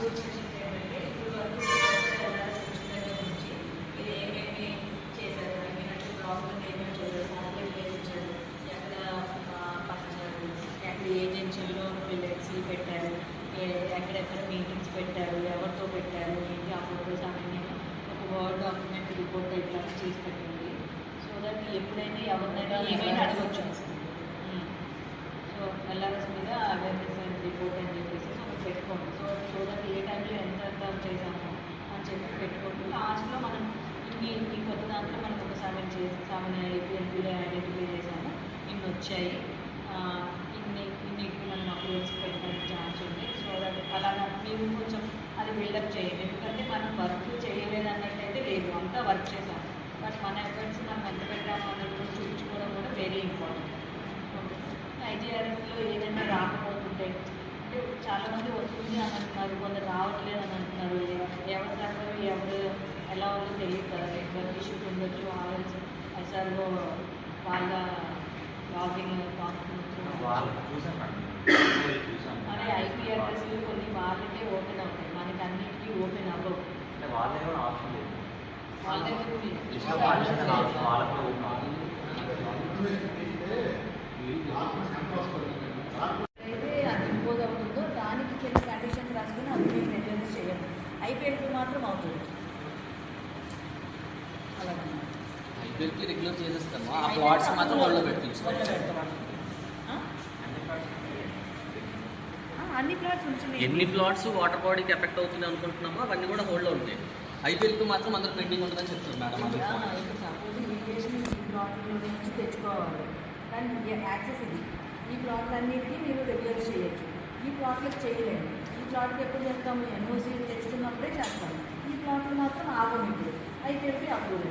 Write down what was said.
Rules sections ఏంటంటే ఇప్పుడు వరకు వెళ్ళాల్సి వచ్చిన దగ్గర నుంచి మీరు ఏమేమి చేశారు ఐ మీన్ అంటే ప్రాబ్లం ఏమేమి చేశారు కాంప్లైంట్ ఏమి ఇచ్చారు ఎక్కడ పంచారు ఎక్కడ ఏ జంక్షన్లో ఫ్లెక్సీలు పెట్టారు ఎక్కడెక్కడ మీటింగ్స్ పెట్టారు ఎవరితో పెట్టారు ఏంటి ఆ ఫోటోస్ అవన్నీ ఒక వర్డ్ డాక్యుమెంట్ రిపోర్ట్ ఇట్లా చేసి పెట్టండి సో దట్ ఎప్పుడైనా ఎవరినైనా ఏమైనా అడగొచ్చు ఉమ్. సో ఎల్ఆర్ఎస్ మీద అవేర్నెస్ అండ్ రిపోర్ట్ అని చెప్పేసి సో ఒకటి పెట్టుకోండి సో సో దట్ ఏ టైంలో ఎంత ఎంత చేసామో అని చెప్పి పెట్టుకోండి లాస్ట్లో మనం ఇన్ని ఈ కొత్త దాంట్లో మనం ఒక సెవెన్ చేసి సెవెన్ ఏపీఎన్పీలో ఐడెంటిఫై చేసాము ఇన్ని వచ్చాయి. ఇన్ని ఇన్నిటికి మనం అప్లోడ్స్ పెట్టడానికి ఛాన్స్ ఉంది. సో దట్ అలాగా మేము కొంచెం అది బిల్డప్ చేయండి. ఎందుకంటే మనం వర్క్ చేయలేదన్నట్టయితే లేదు. అంతా వర్క్ చేసాం బట్ మన ఎఫర్ట్స్ మనం ఎంత పెట్టామో అన్నది కూడా చూపించుకోవడం కూడా వెరీ ఇంపార్టెంట్. ఐజీఆర్ఎస్లో ఏదైనా రాకపోతుంటే అంటే చాలామంది వస్తుంది అని అంటున్నారు కొందరు ఎలా ఉందో తెలియదు కదా. నెట్వర్క్ ఇష్యూస్ ఉండొచ్చు ఆర్ఎల్స్ ఎస్ఆర్ఓ వాళ్ళ చూసాం మరి ఐపీ అడ్రస్లు కొన్ని వాళ్ళకే ఓపెన్ అవుతాయి. మనకి అన్నిటికీ ఓపెన్ అవ్వవు. వాళ్ళ దగ్గర కూడా ఆప్షన్ లేదు. వాళ్ళ దగ్గర అది ఇంపోజ్ అవుతుందో దానికి కొన్ని కండిషన్స్ రాసుకుని అది మీకు మెయింటెనెన్స్ చేయండి ఐపీఎల్కి మాత్రం అవుతుంది. ఐపీఎల్కి రెగ్యులర్ చేసేస్తాము ఆ ప్లాట్స్ మాత్రం వాళ్ళు పెట్టించుకోవాలి. అన్ని ప్లాట్స్ ఉంచున్నాయి ఎన్ని ప్లాట్స్ వాటర్ బాడీకి ఎఫెక్ట్ అవుతుంది అనుకుంటున్నామో అవన్నీ కూడా హోల్డ్లో ఉంటాయి. ఐపీఎల్కి మాత్రం అందరూ పెండింగ్ ఉంటుందని చెప్తున్నారు మేడం అది తెచ్చుకోవాలి. కానీ యాక్సెస్ ఇది. ఈ ప్లాట్లన్నిటికీ మీరు రెగ్యులర్ చేయొచ్చు. ఈ ప్లాట్లకు చేయలేము. ఈ ప్లాట్కి ఎప్పుడు చేస్తాము ఎన్ఓసీ తెచ్చుకున్నప్పుడే చేస్తాము. ఈ ప్లాట్లు మాత్రం ఆగం ఇప్పుడు అయితే అప్రూవ్